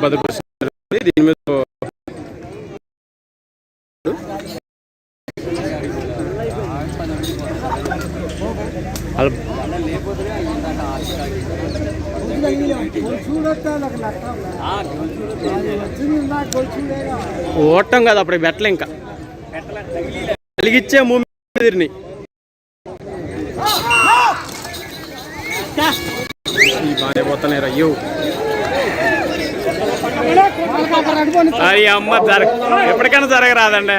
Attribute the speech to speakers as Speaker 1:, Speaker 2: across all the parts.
Speaker 1: బతుకు దీని మీద అలా ఓటం కాదు అప్పుడు బెట్టలు ఇంకా. కలిగిచ్చే మూమిని బాగానే పోతున్నాయి అయ్యో. అది అమ్మ జరగ ఎప్పటికైనా జరగరాదండి.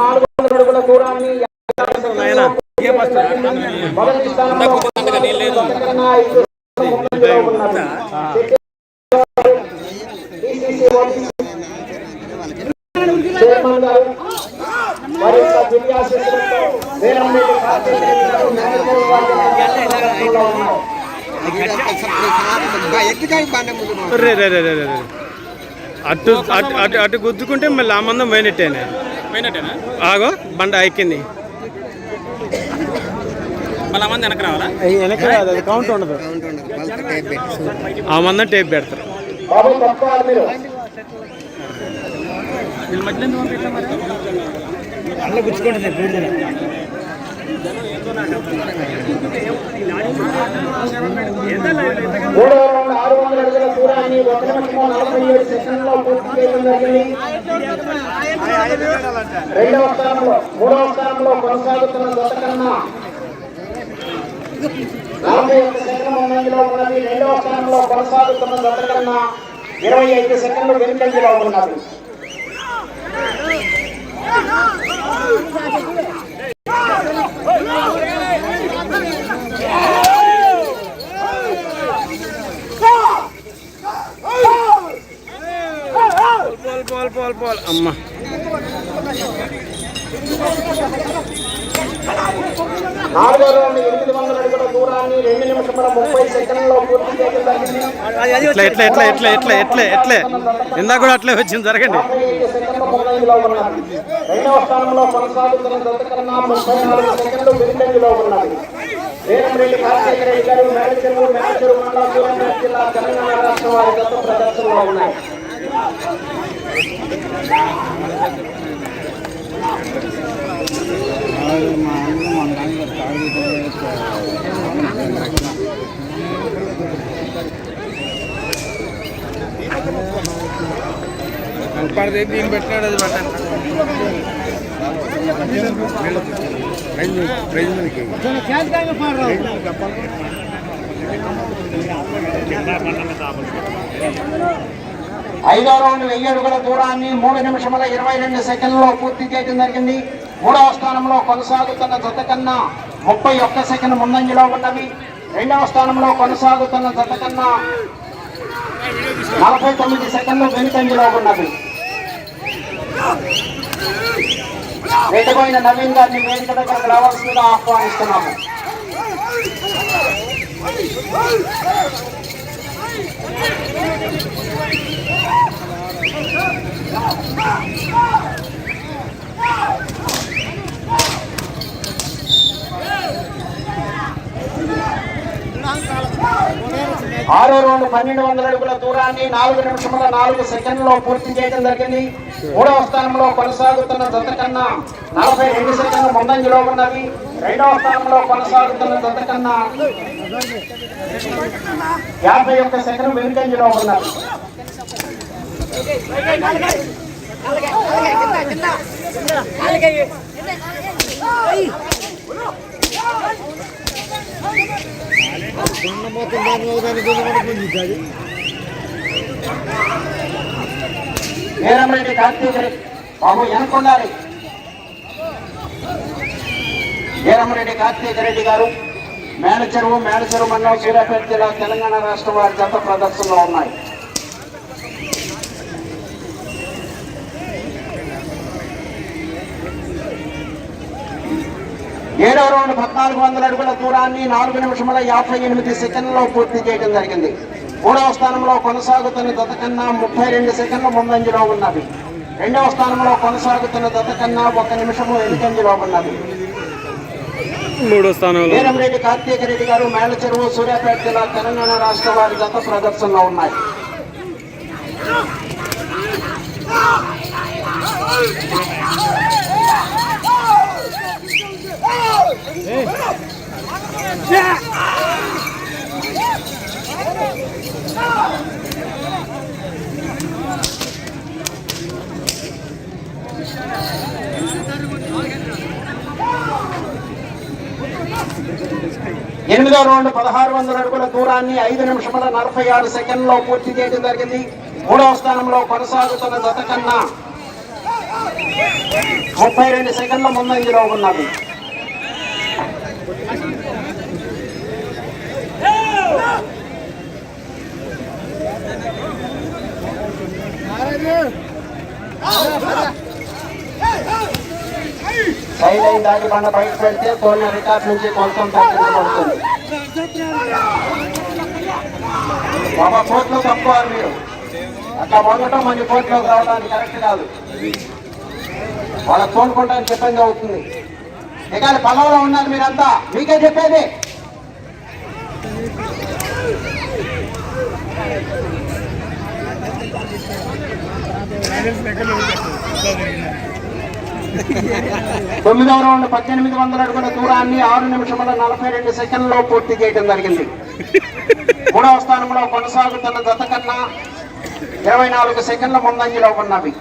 Speaker 2: నాలుగు వందల అడుగుల దూరాన్ని
Speaker 1: నాయనా
Speaker 2: మొదటి స్థానంలో జతకన్నా ఐదు ముందంజలో ఉన్నది. PCC ఓబీసీ చైర్మన్ గారు వారి యొక్క దివ్యాశీస్సులతో వీరంరెడ్డి కార్తీక్ రెడ్డి గారు మేనేజర్ వారి నాయకత్వంలో ఉన్నారు.
Speaker 1: రే రే రే రే రే రే. అటు అటు అటు అటు గుద్దుకుంటే మళ్ళీ ఆ మందం పోయినట్టేనే.
Speaker 3: పోయినట్టేనా?
Speaker 1: ఆగో బండ ఎక్కింది
Speaker 3: మళ్ళీ మంది వెనక రావాలా?
Speaker 1: అది కౌంట్ ఉండదు. ఆ మందం టేప్ పెడతారు.
Speaker 2: బాబు తప్పుకోవాలి రౌండ్ ఆరు వందల అడుగుల దూరాన్ని ఒక నిమిషము నలభై ఏడు పూర్తి చేయడం జరిగింది రెండవ స్థానంలో మూడవ స్థానంలో కొనసాగుతున్న జత కన్నా నలభై ఒక్క సెకండ్ ముందంజలో ఉన్నది రెండవ స్థానంలో కొనసాగుతున్న జత కన్నా ఇరవై ఐదు సెకండ్లు వెనుకంజలో ఉన్నది
Speaker 1: పోల్ పోల్ పోల్ పోల్ అమ్మ
Speaker 2: నాలుగో రౌండ్ ఎనిమిది వందల అడుగుల దూరాన్ని రెండు నిమిషముల ముప్పై సెకండ్లో పూర్తి చేయడం జరిగింది.
Speaker 1: ఎట్లా ఎట్లా ఎట్లా ఎట్లా ఎట్లా ఎట్లా ఎట్లా. ఇందాక కూడా అట్లే వచ్చింది జరగండి.
Speaker 2: రెండవ స్థానంలో కొనసాగుతున్న జత కన్నా ముప్పై నాలుగు సెకండ్లు వెనుకంజలో ఉన్నది. వేరంరెడ్డి కార్తీక రెడ్డి గారు మేనేజర్ మేనేజర్ మండల సూర్యాపేట జిల్లా తెలంగాణ రాష్ట్రం వారి జత ప్రదర్శనలో ఉన్నాయి.
Speaker 3: దీన్ని పెట్టినాడు అది పెట్టండి
Speaker 2: ఐదో రౌండ్ వెయ్యి అడుగుల దూరాన్ని మూడు నిమిషముల ఇరవై రెండు సెకండ్లో పూర్తి చేయడం జరిగింది. మూడవ స్థానంలో కొనసాగుతున్న జత కన్నా ముప్పై ఒక్క సెకండ్ ముందంజలో ఉన్నవి. రెండవ స్థానంలో కొనసాగుతున్న జత కన్నా నలభై తొమ్మిది సెకండ్లు వెనుకంజలో ఉన్నవి. వెంటబోయిన నవీన్ గారిని వేదిక దగ్గరకు రావాల్సిందిగా ఆహ్వానిస్తున్నాము. Lang kalau ఆరో రౌండ్ పన్నెండు వందల అడుగుల దూరాన్ని నాలుగు నిమిషముల నాలుగు సెకండ్లో పూర్తి చేయడం జరిగింది. మూడవ స్థానంలో కొనసాగుతున్న జత కన్నా నలభై రెండు సెకండ్లు ముందంజలో ఉన్నవి రెండవ స్థానంలో కొనసాగుతున్న జత కన్నా యాభై ఒక్క సెకండ్ వెనుకంజలో ఉన్నవి వీరమరెడ్డి కార్తీక్ రెడ్డి బాబు వెనకొండాలి వీరమరెడ్డి కార్తీక్ రెడ్డి గారు మేనచెరువు మేడచెరువు మండలం సూర్యాపేట జిల్లా తెలంగాణ రాష్ట్రం వారి జత ప్రదర్శనలో ఉన్నాయి. ఏడవ రౌండ్ పద్నాలుగు వందల అడుగుల దూరాన్ని నాలుగు నిమిషముల యాభై ఎనిమిది సెకండ్లలో పూర్తి చేయడం జరిగింది. మూడవ స్థానంలో కొనసాగుతున్న జత కన్నా ముప్పై రెండు సెకండ్ల ముందంజలో ఉన్నది. రెండవ స్థానంలో కొనసాగుతున్న జత కన్నా ఒక నిమిషము వెనుకంజలో ఉన్నది.
Speaker 1: మూడో స్థానంలో.
Speaker 2: వీరంరెడ్డి కార్తీక రెడ్డి గారు మేళ చెరువు సూర్యాపేట జిల్లా తెలంగాణ రాష్ట్ర వారి జత ప్రదర్శనలో ఉన్నాయి. ఎనిమిదో రౌండ్ పదహారు వందల అడుగుల దూరాన్ని ఐదు నిమిషముల నలభై ఆరు సెకండ్లో పూర్తి చేయడం జరిగింది. మూడవ స్థానంలో కొనసాగుతున్న జత కన్నా ముప్పై రెండు సెకండ్ల ముందంజలో ఉన్నది. సైడ్ అయిన దాటి బండ బయటకు పెడితే కొన్ని రికార్డ్ నుంచి కొంచెం తగ్గించబడుతుంది. బాబా కోర్టులో తప్పుకోవాలి మీరు. అట్లా వండటం మంచి కోర్టులోకి రావడానికి కరెక్ట్ కాదు. వాళ్ళకి తోడుకుంటానికి చెప్పండి అవుతుంది. ఇక పల్లవలో ఉన్నారు మీరంతా. మీకే చెప్పేది. తొమ్మిదవ రౌండ్ పద్దెనిమిది వందల అడుగుల దూరాన్ని ఆరు నిమిషముల నలభై రెండు సెకండ్లో పూర్తి చేయడం జరిగింది. మూడవ స్థానంలో కొనసాగుతున్న జత కన్నా ఇరవై నాలుగు సెకండ్ల ముందంజలో ఉన్నవి.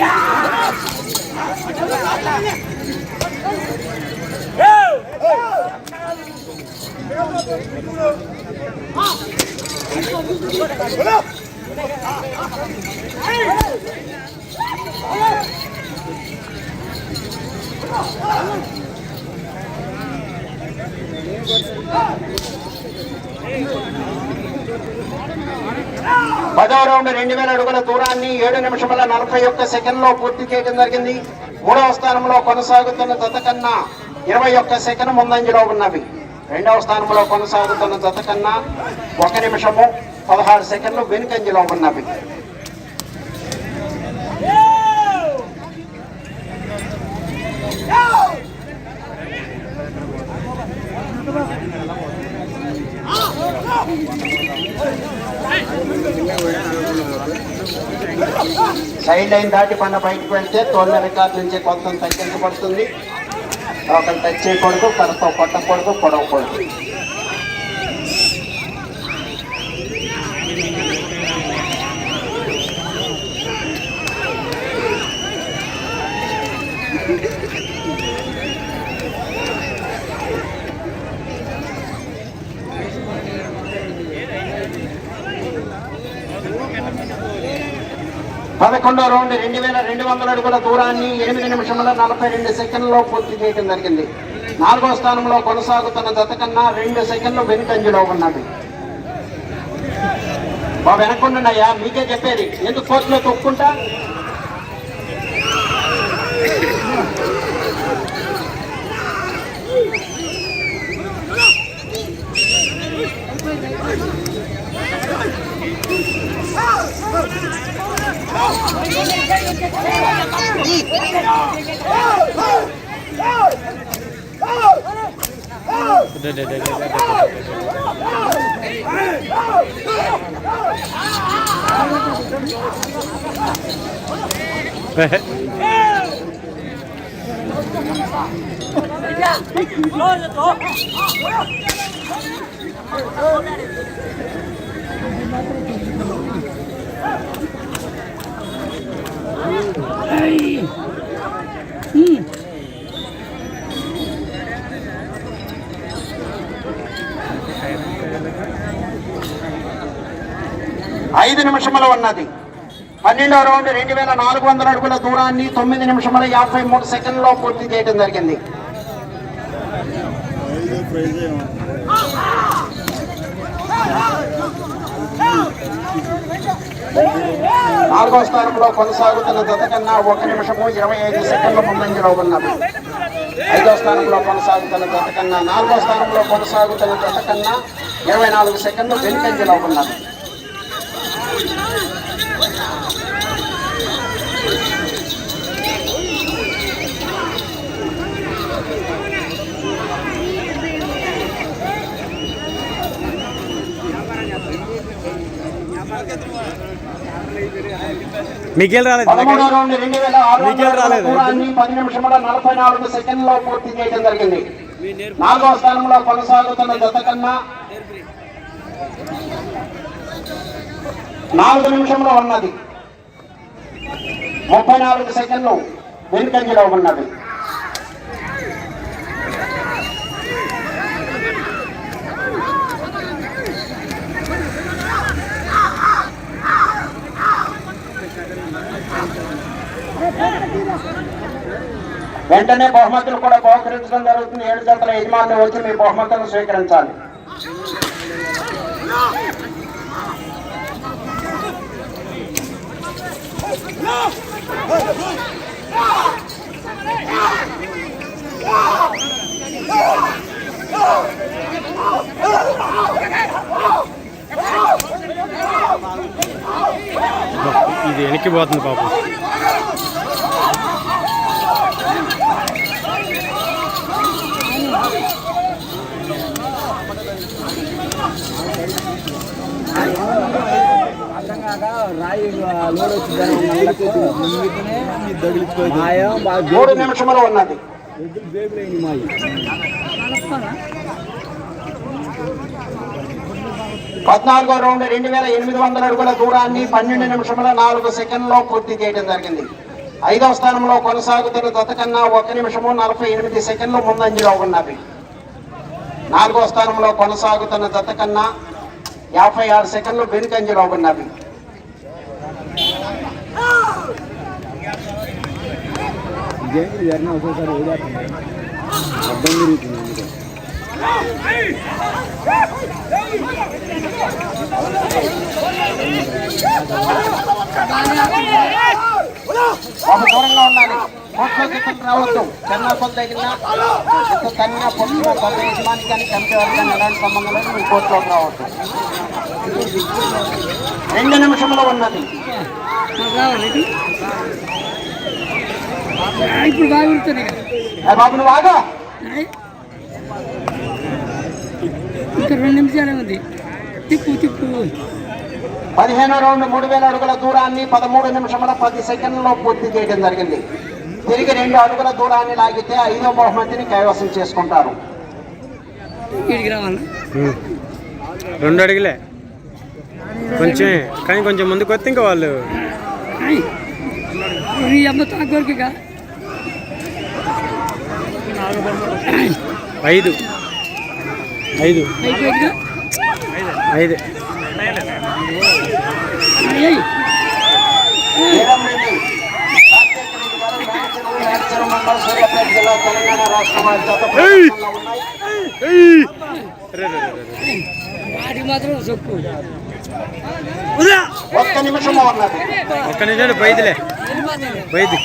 Speaker 2: Hey! పదో రౌండ్ రెండు వేల అడుగుల దూరాన్ని ఏడు నిమిషముల నలభై ఒక్క సెకండ్లో పూర్తి చేయడం జరిగింది. మూడవ స్థానంలో కొనసాగుతున్న జత కన్నా ఇరవై ఒక్క సెకండ్ ముందంజలో ఉన్నవి. రెండవ స్థానంలో కొనసాగుతున్న జత కన్నా ఒక నిమిషము పదహారు సెకండ్లు వెనుకంజలో ఉన్నవి. సైడ్ లైన్ దాటి పన్న బయటకు వెళ్తే తోళ్ళ రికార్డు నుంచి కొంత తగ్గించబడుతుంది. ఒకరు టచ్ చేయకూడదు కరతో కొట్టకూడదు పొడవకూడదు. పదకొండో రౌండ్ రెండు వేల రెండు వందల అడుగుల దూరాన్ని ఎనిమిది నిమిషముల నలభై రెండు సెకండ్లో పూర్తి చేయడం జరిగింది. నాలుగో స్థానంలో కొనసాగుతున్న జత కన్నా రెండు సెకండ్లు వెనుకంజలో ఉన్నది. బాబు వెనకుండాయ్యా మీకే చెప్పేది. ఎందుకు కోర్టులో తొక్కుంటా?
Speaker 1: เดี๋ยวเดี๋ยวเดี๋ยวเดี๋ยวเดี๋ยวเฮ้ย
Speaker 2: ఐదు నిమిషములు ఉన్నది. పన్నెండో రౌండ్ రెండు వేల నాలుగు వందల అడుగుల దూరాన్ని తొమ్మిది నిమిషముల యాభై మూడు సెకండ్లో పూర్తి చేయడం జరిగింది. నాలుగో స్థానంలో కొనసాగుతున్న జత కన్నా ఒక నిమిషము ఇరవై ఐదు సెకండ్ల ముందంజలో ఉన్నది. ఐదో స్థానంలో కొనసాగుతున్న జత కన్నా నాలుగో స్థానంలో కొనసాగుతున్న జత కన్నా ఇరవై నాలుగు సెకండ్లు వెనుకంజలో ఉన్నది.
Speaker 1: మీకేం రాలేదు. మీకేం రాలేదు?
Speaker 2: పది నిమిషముల నలభై నాలుగు సెకండ్లో పూర్తి చేయడం జరిగింది. నాలుగో స్థానంలో కొనసాగుతున్న జత కన్నా నాలుగు నిమిషంలో ఉన్నది. ముప్పై నాలుగు సెకండ్లు వెనుకంజలో ఉన్నది. వెంటనే బహుమతులు కూడా బహుకరించడం జరుగుతుంది. ఏడు జతల యజమానులు వచ్చి మీ బహుమతులను స్వీకరించాలి.
Speaker 1: ఇది వెనక్కి పోతుంది పాపం. మూడు నిమిషములు ఉన్నది. పద్నాలుగో రౌండ్ రెండు వేల ఎనిమిది వందల అడుగుల దూరాన్ని పన్నెండు నిమిషముల నాలుగు సెకండ్లో పూర్తి చేయడం జరిగింది. ఐదవ స్థానంలో కొనసాగుతున్న జత కన్నా ఒక నిమిషము నలభై ఎనిమిది సెకండ్లు ముందంజలో ఉన్నవి. నాలుగో స్థానంలో కొనసాగుతున్న జత కన్నా యాభై ఆరు సెకండ్లు వెనుకంజలో ఉన్నవి. ఒక దూరంగా ఉండాలి కోట్లో గిట్టలు రావద్దు కన్నా కొంత తగిలినా ఎంత కన్నా పొట్టిన కొంత యజమాని కానీ చంపేవారు ఎలాంటి సంబంధం లేదు మీరు కోర్టులోకి రావద్దు రెండు నిమిషంలో ఉన్నది.
Speaker 4: ఇప్పుడు
Speaker 2: బాబు నువ్వు ఆగా.
Speaker 4: ఇంకా రెండు నిమిషాలే ఉంది. తిప్పు తిప్పు.
Speaker 2: పదిహేను రౌండ్ మూడు వేల అడుగుల దూరాన్ని పదమూడు నిమిషముల పది సెకండ్లలో పూర్తి చేయడం జరిగింది. తిరిగి రెండు అడుగుల దూరాన్ని లాగితే ఐదో బహుమతిని కైవసం చేసుకుంటారు.
Speaker 1: రెండు అడుగులే. కొంచెం కానీ కొంచెం ముందుకు వస్తే ఇంకా వాళ్ళు ఐదు. ఐదు.
Speaker 4: వాడికి మాత్రం చెప్పు
Speaker 2: ఒక్క నిమిషము ఉన్నది
Speaker 1: ఒక్క నిమిషం పైదిలే పైది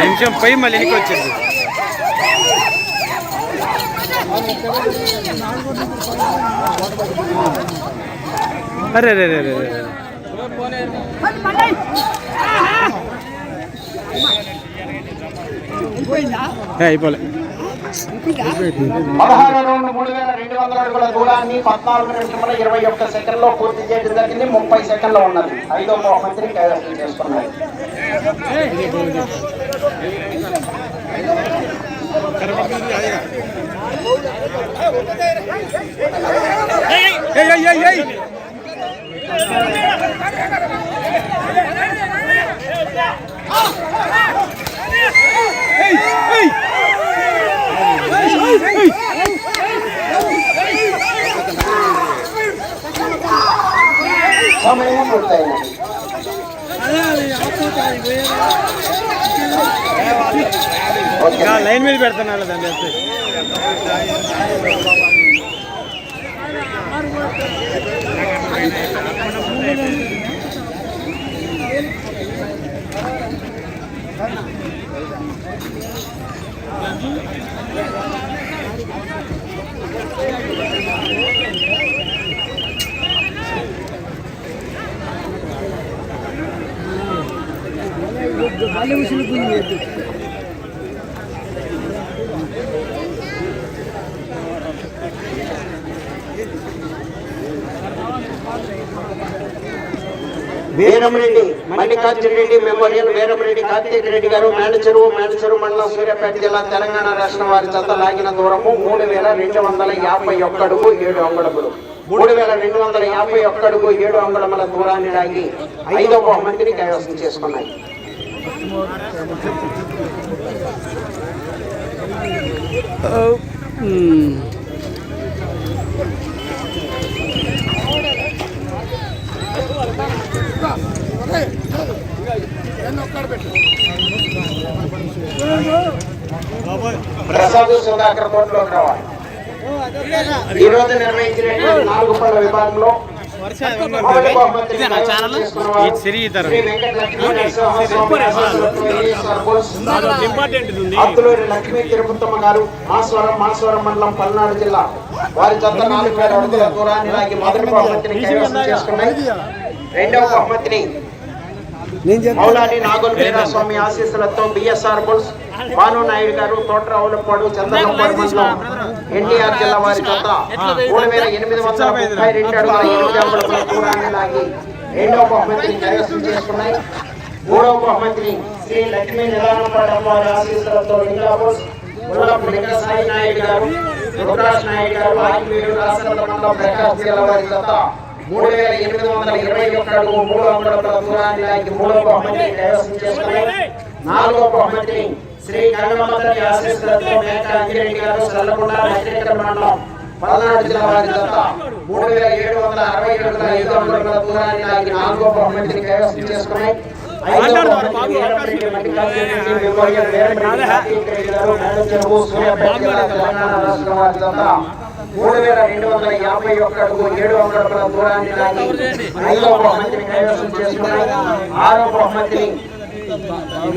Speaker 1: నిమిషం పై మళ్ళీ వెనక్కి వచ్చింది.
Speaker 5: అరే రే రే రే రే ఏ, అయిపోలే.
Speaker 2: పదహారు రౌండ్ మూడు వేల రెండు వందల అడుగుల దూరాన్ని పద్నాలుగు నిమిషముల ఇరవై ఒక్క సెకండ్లో పూర్తి చేయడం జరిగింది ముప్పై సెకండ్లు ఉన్నది ఐదో బహుమతిని కైవసం చేసుకున్నారు లైన్ మీద పెడతాను వాళ్ళదండి అంతే Thank you. సమయం పూర్తయినది ఓకే
Speaker 5: ఇంకా లైన్ మీద పెడుతున్నారు దాన్ని చెప్పి
Speaker 2: వీరమరెడ్డి మల్లికార్జున రెడ్డి మెమోరియల్ వీరమరెడ్డి కార్తీక్ రెడ్డి గారు మేడచెరువు మేడచెరువు మండలం సూర్యాపేట జిల్లా తెలంగాణ రాష్ట్రం వారి చెత్త లాగిన దూరము మూడు వేల రెండు వందల యాభై ఒక్కడుగు ఏడు అంగుళములు. మూడు వేల రెండు వందల యాభై ఒక్కడుగు ఏడు అంగుళముల దూరాన్ని లాగి ఐదో బహుమతిని కైవసం చేసుకున్నాయి. ప్రసాద్ సుధాకర్ కోర్టులోకి రావాలి. ఈ రోజు నిర్వహించినటువంటి నాలుగు విభాగంలో అత్తులూరి లక్ష్మీ తిరుపతమ్మ గారు మాస్వరం మాస్వరం మండలం పల్నాడు జిల్లా. వారి చెత్త నాలుగు వేల అడుగుల దూరాన్ని లాగి మొదటి బహుమతిని కైవసం చేసుకున్నాయి. రెండవ బహుమతిని మౌలాలి నాగుల్ వీరాస్వామి ఆశీస్సులతో బిఎస్ఆర్ బుల్స్ భాను నాయుడు గారు తోట్రావులపాడు చంద్రబాబు ఎన్టీఆర్ జిల్లా వారి చెత్త మూడు వేల ఎనిమిది వందల ముప్పై రెండు అడుగుల ఎనిమిది అంగుళముల దూరాన్ని లాగి రెండవ బహుమతిని కైవసం చేసుకున్నాయి. మూడవ బహుమతిని శ్రీ లక్ష్మీ నిదానపాడు వారి ఆశీస్సులతో ముల్లపు లింగ సాయి నాయుడు గారు రుద్రాజ్ నాయుడు గారు ఆగివీడు రాష్ట్ర మండలం ప్రకాశ్ జిల్లా వారి చెత్త మూడు వేల ఎనిమిది వందల ఇరవై ఒక్క అడుగు మూడు అంగుళముల దూరాన్ని లాగి మూడవ బహుమతిని కైవసం నాలుగవ బహుమతిని శ్రీ గంగమ్మతల్లి ఆశీస్సులతో మేక అంజిరెడ్డి గారు సల్లగుండ నగరికర మండలం పల్నాడు జిల్లా వారి జత మూడు వేల ఏడు వందల అరవై ఏడుల ఐదు అంగుళముల దూరాన్ని లాగి బహుమతిని కైవసం చేసుకుని ఐదవ సూర్యాపేట తెలంగాణ వారి జత మూడు వేల రెండు వందల యాభై ఒక్క అడుగు ఏడు అంగుళముల దూరాన్ని లాగి ఐదవ బహుమతిని కైవసం చేసుకున్నాయి ఆరో బహుమతిని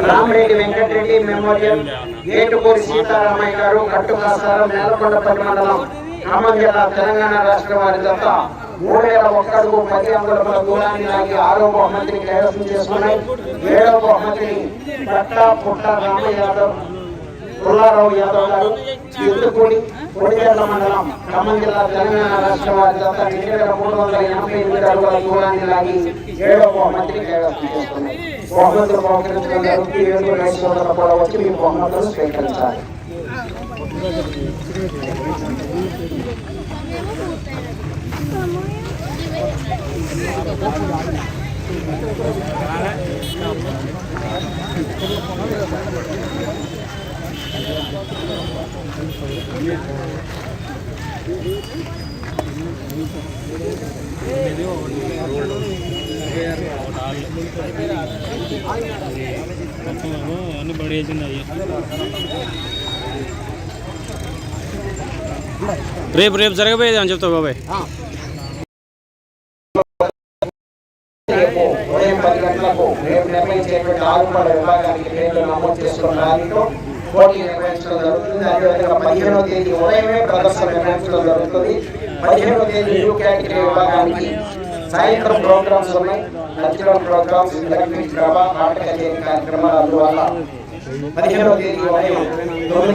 Speaker 2: రామరెడ్డి వెంకటరెడ్డి మెమోరియల్ ఏటుకూరి సీతారామయ్య గారు కట్టుకాసారం నేలకొండపల్లి మండలం ఖమ్మం జిల్లా తెలంగాణ రాష్ట్ర వారి తప్ప మూడు వేల ఒక్క అడుగు పది అంగుళముల దూరాన్ని లాగి ఆరో బహుమతిని కైవసం చేసుకున్నాయి. ఏడవ బహుమతిని పట్ట పుట్ట రామ యాదవ్ పుల్లారావు యాదవ్ గారు ఎత్తుకూడి కొడిగడ్ల మండలం ఖమ్మం జిల్లా తెలంగాణ రాష్ట్ర వారి జత రెండు వేల మూడు వందల ఎనభై ఎనిమిది అడుగుల దూరాన్ని లాగి ఏడవ బహుమతిని కైవసం చేసుకున్నాయి బహుమతులు బహుకరించడం జరుగుతుంది ఏడుగురు రైతు సోదరులు కూడా వచ్చి మీ బహుమతులు స్వీకరించాలి
Speaker 1: అన్ని బడి వేసింది అయ్యి రేపు రేపు జరగబోయేది అని చెప్తావు బాబాయ్?
Speaker 2: రేపు పది గంటలకు రేపు నిర్వహించేటువంటి ఆరుపడ విభాగానికి పేర్లు నమోదు చేసుకున్న ర్యాలీలో పోటీ నిర్వహించడం జరుగుతుంది అదేవిధంగా పదిహేనవ తేదీ ఉదయమే ప్రదర్శన నిర్వహించడం జరుగుతుంది. పదిహేనవ తేదీ న్యూ కేటగిరీ విభాగానికి సాయంత్రం ప్రోగ్రామ్స్ ఉన్నాయి. కల్చరల్ ప్రోగ్రామ్స్ ఎలక్ట్రిక్ ప్రభా నాటక కార్యక్రమాలు అందువల్ల పదిహేనవ తేదీ ఉదయం తొమ్మిది